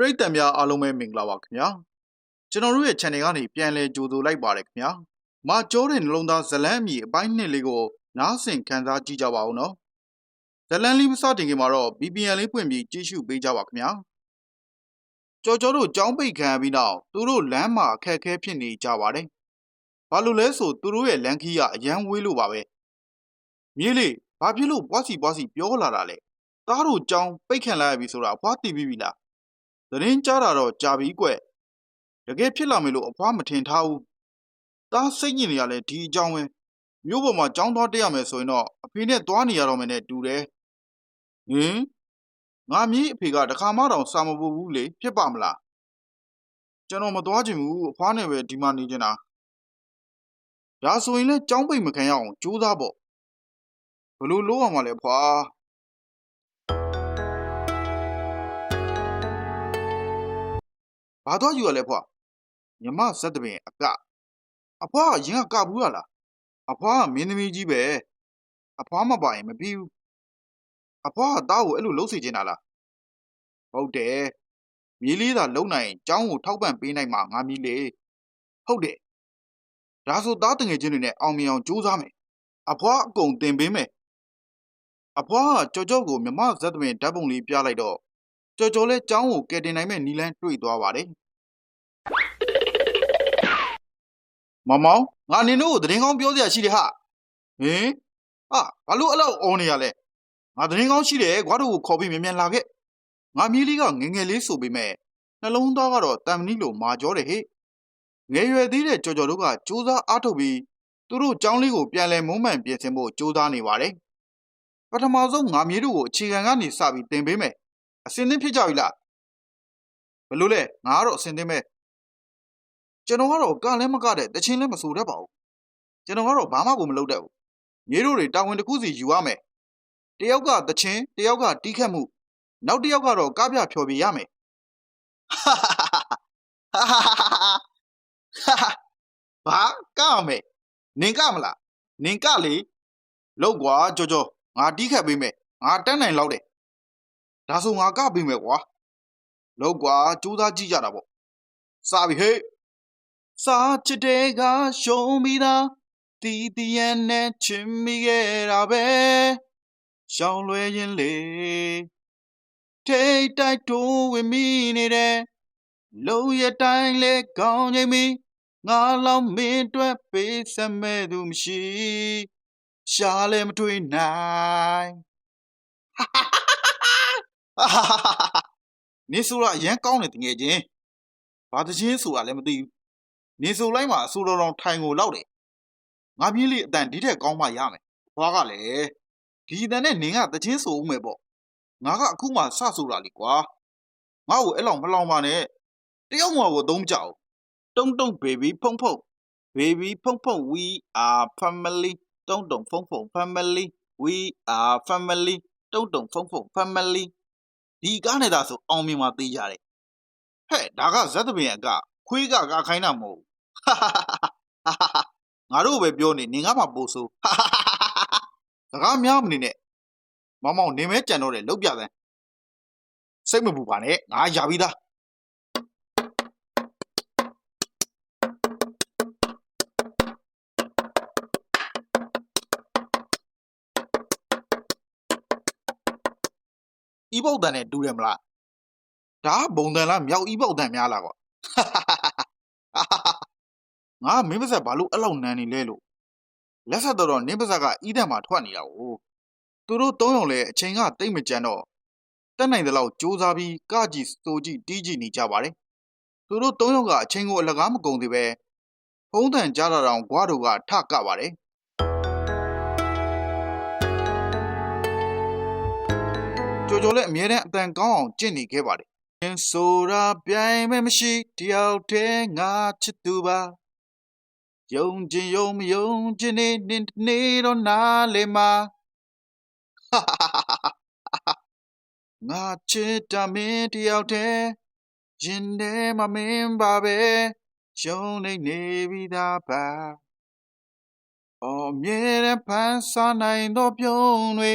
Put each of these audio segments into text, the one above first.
ပရိသတ်များအားလုံးပဲမင်္ဂလာပါခင်ဗျာကျွန်တော်တို့ရဲ့ channel ကနေပြန်လည်ကြိုဆိုလိုက်ပါတယ်ခင်ဗျာမာကျောတဲ့နှလုံးသားဇလန်းအမည်အပိုင်းနှစ်လေးကိုနားဆင်ခံစားကြည့်ကြပါဦးနော်ဇလန်းလေးမစတင်ခင်မှာတော့ VPN လေးဖွင့်ပြီးကြည့်ရှုပေးကြပါခင်ဗျာကြော်ကြော်တို့ကြောင်းပိတ်ခံရပြီးနောက်သူတို့လမ်းမှာအခက်အခဲဖြစ်နေကြပါတယ်ဘာလို့လဲဆိုသူတို့ရဲ့လမ်းခီးကအရန်ဝေးလို့ပါပဲမြေးလေးဘာဖြစ်လို့ဘွားစီဘွားစီပြောလာတာလဲသားတို့ကြောင်းပိတ်ခံလိုက်ရပြီဆိုတာဘွားသိပြီးပြီလား သတင်းကြားတာတော့ကြာပြီကွတကယ်ဖြစ်လာမယ်လို့အဖွားမထင်ထားဘူးသားစိတ်ညစ်နေရလဲဒီအကြောင်းပဲမြို့ပေါ်မှာကြောင်းသွားတက်ရမယ်ဆိုရင်တော့အဖေနဲ့သွားနေရတော့မယ်နဲ့တူတယ်ဟင်ငါမြေးအဖေကတခါမှတောင်စာမပူဘူးလေဖြစ်ပါမလားကျွန်တော်မသွားချင်ဘူးအဖွားနဲ့ပဲဒီမှာနေချင်တာဒါဆိုရင်လည်းကြောင်းပိတ်မခံရအောင်ကြိုးစားပေါ့ဘလို့လို့ရမှာလဲဖွာ ဘာတော့ယူရလဲဖွာမြမဇက်တပင်အကအဖွားကရင်ကကဘူးရလားအဖွားကမင်းသမီးကြီးပဲအဖွားမပိုင်မပြီးဘူးအဖွားကသားကိုအဲ့လိုလှုပ်စေချင်တာလားဟုတ်တယ်မြေးလေးသာလုံနိုင်ရင်ကျောင်းကိုထောက်ပံ့ပေးနိုင်မှာငါမီးလေဟုတ်တယ်ဒါဆိုသားတငယ်ချင်းတွေနဲ့အောင်မြင်အောင်ကြိုးစားမယ်အဖွားအကုန်တင်ပေးမယ်အဖွားကကြော်ကြော်ကိုမြမဇက်တပင်ဓာတ်ပုံလေးပြလိုက်တော့ ကြော်ကြော်လဲကျောင်းကိုကယ်တင်နိုင်မဲ့နီလန်းတွေ့သွားပါတယ်မောင်မောင်ငါနင်တို့ကိုသတင်းကောင်းပြောစရာရှိတယ်ဟာဟင်ဟာဘာလို့အဲ့လောက်အော်နေရလဲငါသတင်းကောင်းရှိတယ်ကွာတို့ကိုခေါ်ပြီးမြန်မြန်လာခဲ့ငါမီးလေးကငယ်ငယ်လေးဆိုပေမဲ့နှလုံးသားကတော့တန်မဏိလိုမာကြောတယ်ဟဲ့ငယ်ရွယ်သေးတဲ့ကြော်ကြော်တို့ကစူးစမ်းအားထုတ်ပြီးသူတို့ចောင်းလေးကိုပြန်လဲမုံမှန်ပြင်ဆင်ဖို့စူးစမ်းနေပါတယ်ပထမဆုံးငါမြေးတို့ကိုအခြေခံကနေစပြီးတင်ပေးမယ် အစင်းသင်းဖြစ်ကြပြီလားဘလို့လဲငါကတော့အစင်းသင်းပဲကျွန်တော်ကတော့ကလည်းမကတဲ့တချင်းလည်းမဆိုတတ်ပါဘူးကျွန်တော်ကတော့ဘာမှကိုမလုပ်တတ်ဘူးမြေတို့တွေတာဝန်တစ်ခုစီယူရမယ်တယောက်ကတချင်းတယောက်ကတီးခတ်မှုနောက်တစ်ယောက်ကတော့ကားပြဖျော်ပြရမယ်ဘာကမယ်နင်ကမလားနင်ကလေလောက်ကွာကြောကြောငါတီးခတ်ပေးမယ်ငါတန်းနိုင်လောက်တယ် ဒါဆိုငါကပေးမယ်ကွာလောက်ကွာစူးစမ်းကြည့်ကြတာပေါ့စပြီဟေးစာချစ်တဲ့ကရှုံးပြီးသားတီးတီးရန်နဲ့ချင်မိခဲ့တာပဲရှောင်းလွဲရင်လေထိတ်တိုက်တိုးဝင်မိနေတယ်လုံးရတိုင်းလဲကောင်းချိန်မီငါလောင်မင်းအတွက်ပေးစမဲ့သူမရှိရှားလည်းမတွေ့နိုင် နေဆိုရအရန်ကောင်းတယ်တကယ်ချင်းဘာတချင်းဆိုတာလည်းမသိဘူးနေဆိုလိုက်မှာအဆိုတော်တော်ထိုင်ကိုလောက်တယ်ငါပြေးလေးအတန်ဒီထက်ကောင်းမှရမယ်ဘွားကလည်းဒီအတန်နဲ့နင်ကတချင်းဆိုဦးမယ်ပေါ့ငါကအခုမှစဆိုတာလीကွာငါ့ကိုအဲ့လောက်မလောင်ပါနဲ့တယောက်မှကိုသုံးမကြဘူးတုံတုံ baby ဖုံဖုံ baby ဖုံဖုံ we are family တုံတုံဖုံဖုံ family we are family တုံတုံဖုံဖုံ family ဒီကားနဲ့သာဆိုအောင်မြင်မှသိကြတယ်ဟဲ့ဒါကဇက်သပင်အကခွေးကကခိုင်းတာမဟုတ်ဘူးငါတို့ပဲပြောနေနင်ကမှပို့ဆိုးစကားများမနေနဲ့မောင်မောင်နင်မဲကြံတော့တယ်လောက်ပြစမ်းစိတ်မပူပါနဲ့ငါရပြီးသား ဤပုတ်တန်နဲ့တူတယ်မလားဒါကဘုံတန်လားမြောက်ဤပုတ်တန်များလားကွာငါမင်းပါဇက်ဘာလို့အဲ့လောက်နန်းနေလဲလို့လက်ဆက်တော့တော့နင်းပါဇက်ကဤတံမှာထွက်နေတာကိုသူတို့သုံးယောက်လဲအချိန်ကတိတ်မကြမ်းတော့တက်နိုင်တဲ့လောက်စူးစမ်းပြီးကကြည့်စိုးကြည့်တီးကြည့်နေကြပါတယ်သူတို့သုံးယောက်ကအချိန်ကိုအလကားမကုန်သေးပဲဖုံးတန်ကြားတာတောင်ဂွားတို့ကထကပါတယ် ကြိုကြိုလည်းအမြဲတမ်းအတန်ကောင်းအောင်ကြင့်နေခဲ့ပါတယ်ရင်ဆိုတာပြိုင်မဲ့မရှိတယောက်တည်းငါချစ်သူပါယုံကျင်ယုံမယုံကျင်နေနေနေတော့နားလေမှာငါချစ်တာမင်းတယောက်တည်းရင်ထဲမှာမင်းပါပဲရှုံးနေနေပြီးသားပါအော်မြဲတဲ့ဖန်ဆာနိုင်တော့ပြုံးတွေ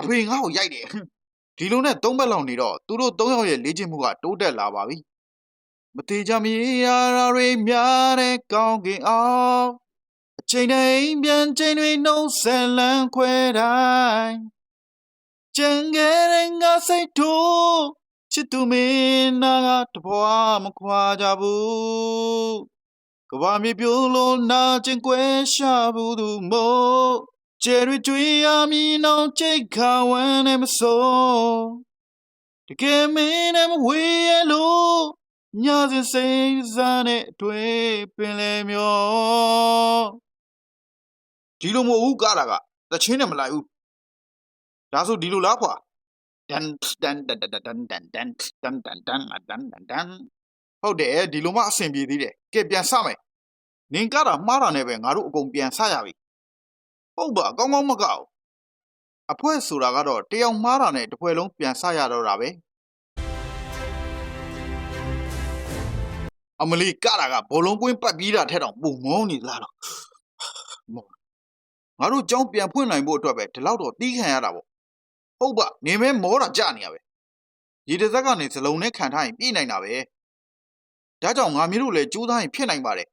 အဖေငါ့ကိုရိုက်တယ်ဒီလိုနဲ့သုံးဘက်လောက်နေတော့သူတို့သုံးယောက်ရဲ့လေ့ကျင့်မှုကတိုးတက်လာပါပြီမသေးကြမီရာရာတွေများတဲ့ကောင်းကင်အောင်အချိန်တိုင်းပြန်ချိန်တွေနှုတ်ဆက်လန်းခွဲတိုင်းကြံခဲ့တဲ့ငါစိတ်တို့ချစ်သူမင်းနာကတဘွားမခွာကြဘူးကဘာမြေပြိုးလို့နာကျင်ကွဲရှာဘူးသူမို့ ကျယ်ရီတွေးရမည်နောင်ချိတ်ခါဝမ်းနဲ့မစိုးတကယ်မင်းနဲ့မဝေးရလို့ညစဉ်စိတ်စားနဲ့အတွေ့ပင်လေမျောဒီလိုမဟုတ်ဘူးကားတာကတချင်းနဲ့မလိုက်ဘူးဒါဆိုဒီလိုလားခွာတန်တန်တန်တန်တန်တန်တန်တန်တန်တန်တန်တန်တန်ဟုတ်တယ်ဒီလိုမှအဆင်ပြေသေးတယ်ကဲပြန်စမယ်နင်ကားတာမှားတာနဲ့ပဲငါတို့အကုန်ပြန်ဆရပြီ ဟုတ်ပါကောင်းကောင်းမကောက်အဖွဲဆိုတာကတော့တယောက်မှားတာနဲ့တစ်ဖွဲလုံးပြန်ဆရတော့တာပဲအမလီကတာကဘောလုံးကွင်းပတ်ပြီးတာထက်တော့ပုံမောင်းနေလားတော့မောငါတို့ကြောင်းပြန်ဖွင့်နိုင်ဖို့အတွက်ပဲဒီလောက်တော့တီးခံရတာပေါ့ဟုတ်ပါနေမဲမောတာကြနေရပဲရေတစ်စက်ကနေစလုံးနဲ့ခံထားရင်ပြေးနိုင်တာပဲဒါကြောင့်ငါမျိုးတို့လည်းကြိုးစားရင်ဖြစ်နိုင်ပါတယ်